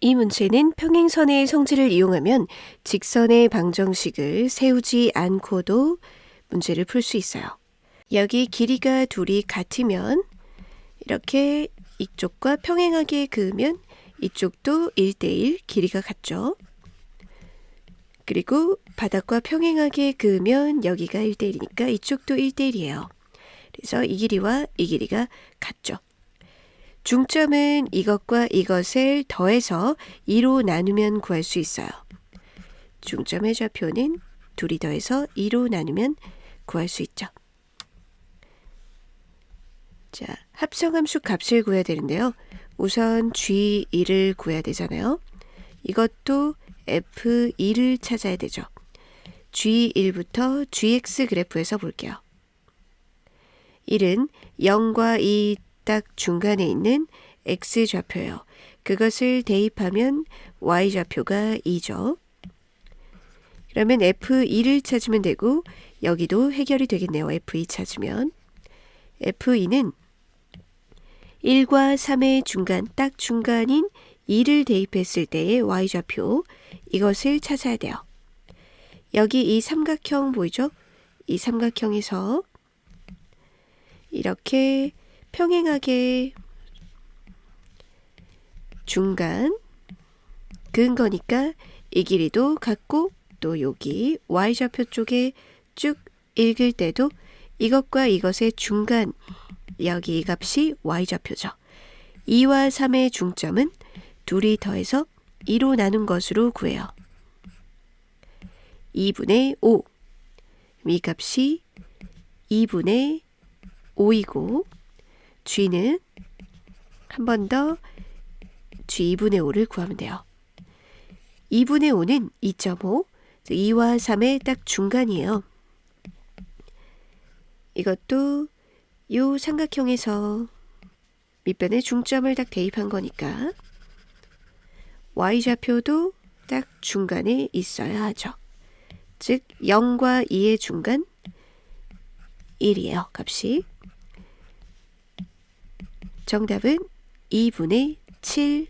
이 문제는 평행선의 성질을 이용하면 직선의 방정식을 세우지 않고도 문제를 풀 수 있어요. 여기 길이가 둘이 같으면 이렇게 이쪽과 평행하게 그으면 이쪽도 1대1 길이가 같죠. 그리고 바닥과 평행하게 그으면 여기가 1대1이니까 이쪽도 1대1이에요. 그래서 이 길이와 이 길이가 같죠. 중점은 이것과 이것을 더해서 2로 나누면 구할 수 있어요. 중점의 좌표는 둘이 더해서 2로 나누면 구할 수 있죠. 자, 합성함수 값을 구해야 되는데요. 우선 G1을 구해야 되잖아요. 이것도 F2를 찾아야 되죠. G1부터 GX 그래프에서 볼게요. 1은 0과 2 딱 중간에 있는 X 좌표예요. 그것을 대입하면 Y 좌표가 2죠. 그러면 F2를 찾으면 되고 여기도 해결이 되겠네요. F2 찾으면. F2는 1과 3의 중간, 딱 중간인 2를 대입했을 때의 y좌표, 이것을 찾아야 돼요. 여기 이 삼각형 보이죠? 이 삼각형에서 이렇게 평행하게 중간 그은 거니까 이 길이도 같고 또 여기 y좌표 쪽에 쭉 읽을 때도 이것과 이것의 중간 여기 이 값이 y좌표죠. 2와 3의 중점은 둘이 더해서 2로 나눈 것으로 구해요. 2분의 5. 이 값이 2분의 5이고 g는 한 번 더 g 2분의 5를 구하면 돼요. 2분의 5는 2.5, 2와 3의 딱 중간이에요. 이것도 요 삼각형에서 밑변에 중점을 딱 대입한 거니까 y좌표도 딱 중간에 있어야 하죠. 즉 0과 2의 중간 1이에요. 값이. 정답은 2분의 7